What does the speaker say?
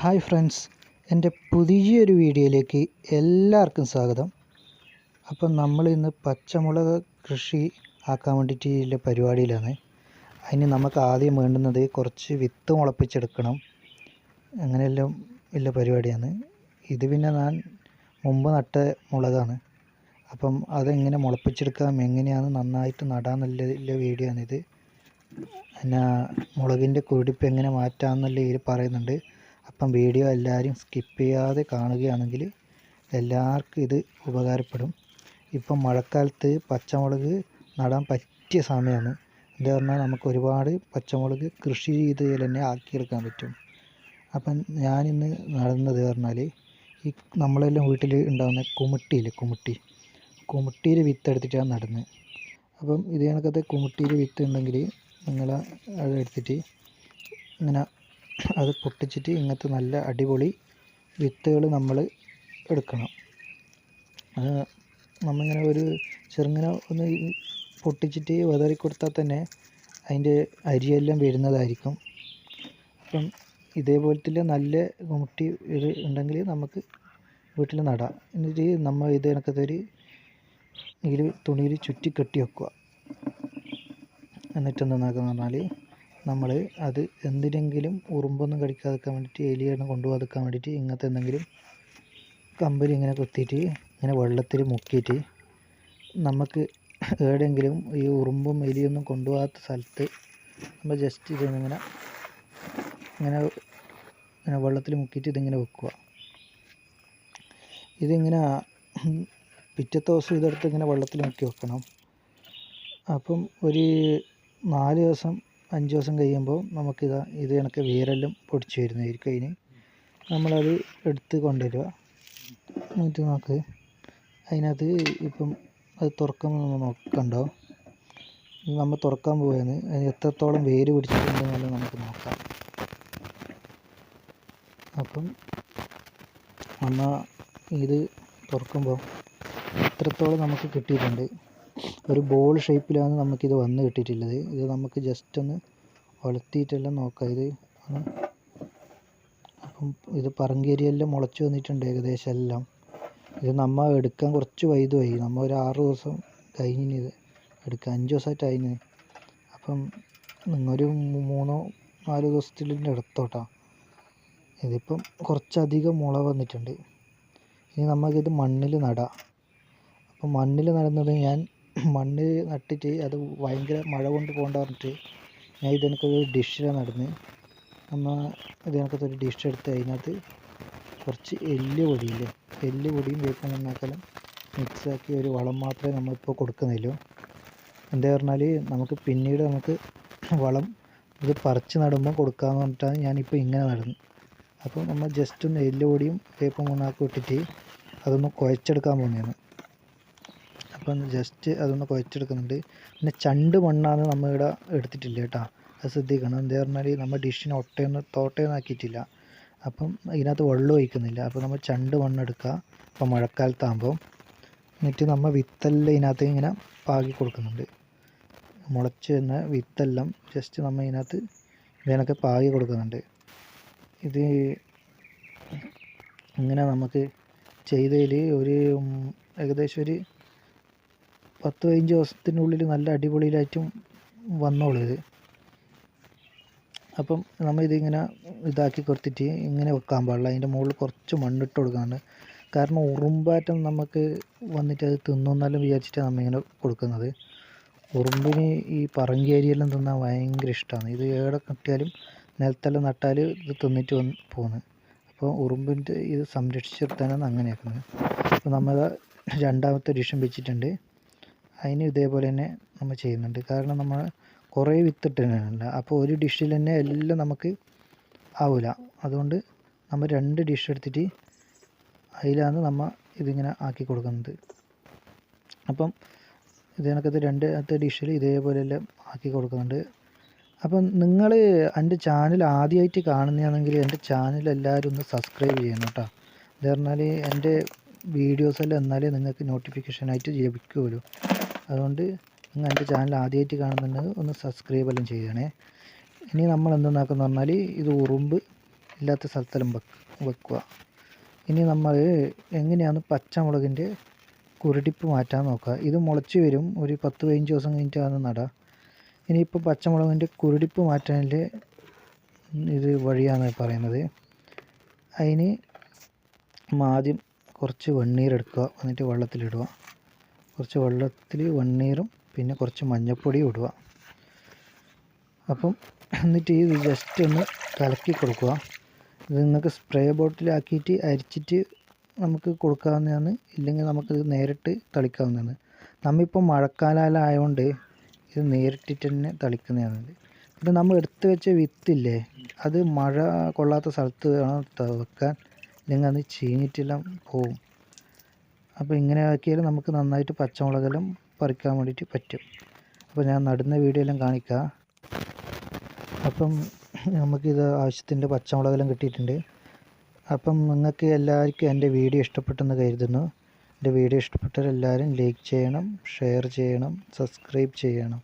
Hi friends എന്റെ പുതിയൊരു വീഡിയോയിലേക്ക് എല്ലാവർക്കും സ്വാഗതം. അപ്പം നമ്മൾ ഇന്ന് പച്ചമുളക് കൃഷി ആക്കാൻ വേണ്ടിയിട്ടുള്ള പരിപാടിയിലാണ്. അതിന് നമുക്ക് ആദ്യം വേണ്ടുന്നത് കുറച്ച് വിത്ത് മുളപ്പിച്ചെടുക്കണം. അങ്ങനെയെല്ലാം ഉള്ള പരിപാടിയാണ്. ഇത് പിന്നെ ഞാൻ മുമ്പ് നട്ട മുളകാണ്. അപ്പം അതെങ്ങനെ മുളപ്പിച്ചെടുക്കാം എങ്ങനെയാണ് നന്നായിട്ട് നടാമെന്നുള്ള വീഡിയോ ആണിത് പിന്നെ മുളകിന്റെ കൊഴുപ്പ് എങ്ങനെ മാറ്റാമെന്നുള്ള ഇതിൽ പറയുന്നുണ്ട്. അപ്പം വീഡിയോ എല്ലാവരും സ്കിപ്പ് ചെയ്യാതെ കാണുകയാണെങ്കിൽ എല്ലാവർക്കും ഇത് ഉപകാരപ്പെടും. ഇപ്പം മഴക്കാലത്ത് പച്ചമുളക് നടാൻ പറ്റിയ സമയമാണ്. എന്താ പറഞ്ഞാൽ നമുക്ക് ഒരുപാട് പച്ചമുളക് കൃഷി ചെയ്ത് തന്നെ ആക്കിയെടുക്കാൻ പറ്റും. അപ്പം ഞാനിന്ന് നടുന്നത് പറഞ്ഞാൽ ഈ നമ്മളെല്ലാം വീട്ടിൽ ഉണ്ടാകുന്ന കുമിട്ടിയില്ലേ കുമിട്ടി. കുമിട്ടിയിൽ വിത്തെടുത്തിട്ടാണ് നടുന്നത്. അപ്പം ഇത് കണക്കത്തെ കുമിട്ടിയിൽ വിത്ത് ഉണ്ടെങ്കിൽ നിങ്ങൾ അത് എടുത്തിട്ട് ഇങ്ങനെ അത് പൊട്ടിച്ചിട്ട് ഇങ്ങനത്തെ നല്ല അടിപൊളി വിത്തുകൾ നമ്മൾ എടുക്കണം. അത് നമ്മളിങ്ങനെ ഒരു ചെറുങ്ങനെ ഒന്ന് പൊട്ടിച്ചിട്ട് വിതറി കൊടുത്താൽ തന്നെ അതിന്റെ അരിയെല്ലാം വരുന്നതായിരിക്കും. അപ്പം ഇതേപോലത്തെ നല്ല മുട്ടി ഇത് ഉണ്ടെങ്കിൽ നമുക്ക് വീട്ടിൽ നടാം. എന്നിട്ട് നമ്മൾ ഇത് കണക്കത്തെ ഒരു ഇതിൽ തുണിയിൽ ചുറ്റി കെട്ടി വെക്കുക. എന്നിട്ട് എന്താണെന്ന് പറഞ്ഞാൽ നമ്മൾ അത് എന്തിനെങ്കിലും ഉറുമ്പൊന്നും കടിക്കാതിരിക്കാൻ വേണ്ടിയിട്ട് എലിയൊന്നും കൊണ്ടുപോകാതിരിക്കാൻ വേണ്ടിയിട്ട് ഇങ്ങനത്തെ എന്തെങ്കിലും കമ്പിൽ ഇങ്ങനെ കുത്തിയിട്ട് ഇങ്ങനെ വെള്ളത്തിൽ മുക്കിയിട്ട് നമുക്ക് എവിടെയെങ്കിലും ഈ ഉറുമ്പും എലിയൊന്നും കൊണ്ടുപോകാത്ത സ്ഥലത്ത് നമ്മൾ ജസ്റ്റ് ഇതിങ്ങനെ ഇങ്ങനെ ഇങ്ങനെ വെള്ളത്തിൽ മുക്കിയിട്ട് ഇതിങ്ങനെ വെക്കുക. ഇതിങ്ങനെ പിറ്റത്തെ ദിവസം ഇതെടുത്ത് ഇങ്ങനെ വെള്ളത്തിൽ മുക്കി വെക്കണം. അപ്പം ഒരു നാല് ദിവസം അഞ്ച് ദിവസം കഴിയുമ്പോൾ നമുക്കിതാ ഇത് കണക്ക് വേരെല്ലാം പൊടിച്ച് വരുന്നതായിരിക്കും അതിന്. നമ്മളത് എടുത്ത് കൊണ്ടുവരിക. എന്നിട്ട് നമുക്ക് അതിനകത്ത് ഇപ്പം അത് തുറക്കുമ്പോൾ നോക്കണ്ടോ? നമ്മൾ തുറക്കാൻ പോവുകയാണ് അതിന് എത്രത്തോളം വേര് പിടിച്ചിട്ടുണ്ടെന്നാലും നമുക്ക് നോക്കാം. അപ്പം നമ്മൾ ഇത് തുറക്കുമ്പോൾ എത്രത്തോളം നമുക്ക് കിട്ടിയിട്ടുണ്ട്? ഒരു ബോൾ ഷേപ്പിലാണ് നമുക്കിത് വന്ന് കിട്ടിയിട്ടുള്ളത്. ഇത് നമുക്ക് ജസ്റ്റ് ഒന്ന് ഒലത്തിയിട്ടെല്ലാം നോക്കാം. ഇത് അപ്പം ഇത് പറങ്കേരിയെല്ലാം മുളച്ച് വന്നിട്ടുണ്ട് ഏകദേശം എല്ലാം. ഇത് നമ്മൾ എടുക്കാൻ കുറച്ച് വൈകുമായി നമ്മൾ ഒരു ആറ് ദിവസം കഴിഞ്ഞിന് ഇത് എടുക്കാൻ അഞ്ച് ദിവസമായിട്ട് അതിന് അപ്പം നിങ്ങൊരു മൂന്നോ നാലോ ദിവസത്തിന്റെ എടുത്തോട്ടാ ഇതിപ്പം കുറച്ചധികം മുള വന്നിട്ടുണ്ട്. ഇനി നമുക്കിത് മണ്ണിൽ നടാം. അപ്പം മണ്ണിൽ നടുന്നത് ഞാൻ മണ്ണ് നട്ടിട്ട് അത് ഭയങ്കര മഴ കൊണ്ട് പോകണ്ട പറഞ്ഞിട്ട് ഞാൻ ഇത് ഒരു ഡിഷിലാണ് നടുന്നത് അമ്മ ഇത് കണക്കത്തെ ഒരു ഡിഷ് എടുത്ത് അതിനകത്ത് കുറച്ച് എല്ല് പൊടിയില്ലേ എല്ല് പൊടിയും വേപ്പിൻ എണ്ണാക്കലും മിക്സാക്കി ഒരു വളം മാത്രമേ നമ്മളിപ്പോൾ കൊടുക്കുന്നില്ലൂ എന്താ പറഞ്ഞാൽ നമുക്ക് പിന്നീട് നമുക്ക് വളം ഇത് പറിച്ച് നടുമ്പോൾ കൊടുക്കാമെന്ന് പറഞ്ഞിട്ടാണ് ഞാനിപ്പോൾ ഇങ്ങനെ നടുന്നത്. അപ്പോൾ നമ്മൾ ജസ്റ്റ് ഒന്ന് എല്ല് പൊടിയും വേപ്പിൻ മണ്ണാക്കി ഇട്ടിട്ട് അതൊന്ന് കുഴച്ചെടുക്കാൻ പോകുന്നതാണ് അപ്പം ജസ്റ്റ് അതൊന്ന് കുഴച്ചെടുക്കുന്നുണ്ട്. പിന്നെ ചണ്ട് മണ്ണാണ് നമ്മളിവിടെ എടുത്തിട്ടില്ല കേട്ടോ. അത് ശ്രദ്ധിക്കണം. എന്താ പറഞ്ഞാൽ നമ്മൾ ഡിഷിന് ഒട്ടയൊന്നും തോട്ടയൊന്നും ആക്കിയിട്ടില്ല അപ്പം ഇതിനകത്ത് വെള്ളം ഒഴിക്കുന്നില്ല. അപ്പോൾ നമ്മൾ ചണ്ട് മണ്ണെടുക്കുക. അപ്പോൾ മഴക്കാലത്താകുമ്പോൾ. എന്നിട്ട് നമ്മൾ വിത്തെല്ലാം ഇതിനകത്ത് ഇങ്ങനെ പാകി കൊടുക്കുന്നുണ്ട്. മുളച്ച് വരുന്ന വിത്തെല്ലാം ജസ്റ്റ് നമ്മൾ ഇതിനകത്ത് ഇതിനൊക്കെ പാകി കൊടുക്കുന്നുണ്ട്. ഇത് ഇങ്ങനെ നമുക്ക് ചെയ്തതിൽ ഒരു ഏകദേശം ഒരു പത്ത് പതിനഞ്ച് ദിവസത്തിനുള്ളിൽ നല്ല അടിപൊളിയിലായിട്ടും വന്നോളൂ ഇത്. അപ്പം നമ്മൾ ഇതിങ്ങനെ ഇതാക്കി കൊടുത്തിട്ട് ഇങ്ങനെ വെക്കാൻ പാടില്ല. അതിന്റെ മുകളിൽ കുറച്ച് മണ്ണിട്ട് കൊടുക്കാണ് കാരണം ഉറുമ്പാറ്റം നമുക്ക് വന്നിട്ട് അത് തിന്നുന്നാലും വിചാരിച്ചിട്ടാണ് നമ്മളിങ്ങനെ കൊടുക്കുന്നത്. ഉറുമ്പിന് ഈ പറങ്കി അരിയെല്ലാം തിന്നാൻ ഭയങ്കര ഇഷ്ടമാണ്. ഇത് എവിടെ കിട്ടിയാലും നിലത്തെല്ലാം നട്ടാൽ ഇത് തിന്നിട്ട് വന്ന് പോകുന്നത് അപ്പോൾ ഉറുമ്പിന്റെ ഇത് സംരക്ഷിച്ചെടുത്താനാണ് അങ്ങനെ ആക്കുന്നത് അപ്പോൾ നമ്മൾ രണ്ടാമത്തെ ഡിഷൻ വെച്ചിട്ടുണ്ട്. അതിന് ഇതേപോലെ തന്നെ നമ്മൾ ചെയ്യുന്നുണ്ട്. കാരണം നമ്മൾ കുറേ വിത്തിട്ടുണ്ട് അപ്പോൾ ഒരു ഡിഷിൽ തന്നെ എല്ലാം നമുക്ക് ആവില്ല അതുകൊണ്ട് നമ്മൾ രണ്ട് ഡിഷ് എടുത്തിട്ട് അതിലാണ് നമ്മൾ ഇതിങ്ങനെ ആക്കി കൊടുക്കുന്നത്. അപ്പം ഇത് കണക്കത്തെ രണ്ടാമത്തെ ഡിഷിൽ ഇതേപോലെ എല്ലാം ആക്കി കൊടുക്കുന്നുണ്ട്. അപ്പം നിങ്ങൾ എന്റെ ചാനൽ ആദ്യമായിട്ട് കാണുന്നതാണെങ്കിൽ എന്റെ ചാനൽ എല്ലാവരും ഒന്ന് സബ്സ്ക്രൈബ് ചെയ്യണം കേട്ടോ. എന്ന് പറഞ്ഞാൽ എന്റെ വീഡിയോസ് എല്ലാം എന്നാലേ നിങ്ങൾക്ക് നോട്ടിഫിക്കേഷനായിട്ട് ലഭിക്കുമല്ലോ അതുകൊണ്ട് നിങ്ങൾ എന്റെ ചാനൽ ആദ്യമായിട്ട് കാണുന്നുണ്ടെങ്കിൽ ഒന്ന് സബ്സ്ക്രൈബ് എല്ലാം ചെയ്യണേ. ഇനി നമ്മൾ എന്തെന്നാക്കുന്ന പറഞ്ഞാൽ ഇത് ഉറുമ്പ് ഇല്ലാത്ത സ്ഥലത്തെല്ലാം വെക്ക് വെക്കുക. ഇനി നമ്മൾ എങ്ങനെയാണ് പച്ചമുളകിന്റെ കുരുടിപ്പ് മാറ്റാൻ നോക്കുക. ഇത് മുളച്ച് വരും ഒരു പത്ത് പതിനഞ്ച് ദിവസം കഴിഞ്ഞിട്ടാണ് നടാം. ഇനിയിപ്പോൾ പച്ചമുളകിന്റെ കുരുടിപ്പ് മാറ്റാനുള്ള ഇത് വഴിയാണ് പറയുന്നത്. അതിന് ആദ്യം കുറച്ച് വെണ്ണീരെടുക്കുക എന്നിട്ട് വെള്ളത്തിലിടുക. കുറച്ച് വെള്ളത്തിൽ വെണ്ണീറും പിന്നെ കുറച്ച് മഞ്ഞൾപ്പൊടിയും ഇടുക. അപ്പം എന്നിട്ട് ഇത് ജസ്റ്റ് ഒന്ന് കലക്കി കൊടുക്കുക. ഇത് നിങ്ങൾക്ക് സ്പ്രേ ബോട്ടിലാക്കിയിട്ട് അരിച്ചിട്ട് നമുക്ക് കൊടുക്കാവുന്നതാണ്. ഇല്ലെങ്കിൽ നമുക്കിത് നേരിട്ട് തളിക്കാവുന്നതാണ്. നമ്മിപ്പോൾ മഴക്കാലം ആയതുകൊണ്ട് ഇത് നേരിട്ടിട്ട് തന്നെ തളിക്കുന്നതാണ്. ഇത് നമ്മൾ എടുത്ത് വെച്ച വിത്തില്ലേ അത് മഴ കൊള്ളാത്ത സ്ഥലത്ത് വേണം വെക്കാൻ ഇല്ലെങ്കിൽ അത് ചീഞ്ഞിട്ടെല്ലാം പോവും. അപ്പോൾ ഇങ്ങനെ ആക്കിയാൽ നമുക്ക് നന്നായിട്ട് പച്ചമുളകെല്ലാം പറിക്കാൻ വേണ്ടിയിട്ട് പറ്റും. അപ്പോൾ ഞാൻ നടുന്ന വീഡിയോ എല്ലാം കാണിക്കാം. അപ്പം നമുക്കിത് ആവശ്യത്തിന്റെ പച്ചമുളകെല്ലാം കിട്ടിയിട്ടുണ്ട്. അപ്പം നിങ്ങൾക്ക് എല്ലാവർക്കും എന്റെ വീഡിയോ ഇഷ്ടപ്പെട്ടെന്ന് കരുതുന്നു. എന്റെ വീഡിയോ ഇഷ്ടപ്പെട്ടാൽ എല്ലാവരും ലൈക്ക് ചെയ്യണം ഷെയർ ചെയ്യണം സബ്സ്ക്രൈബ് ചെയ്യണം.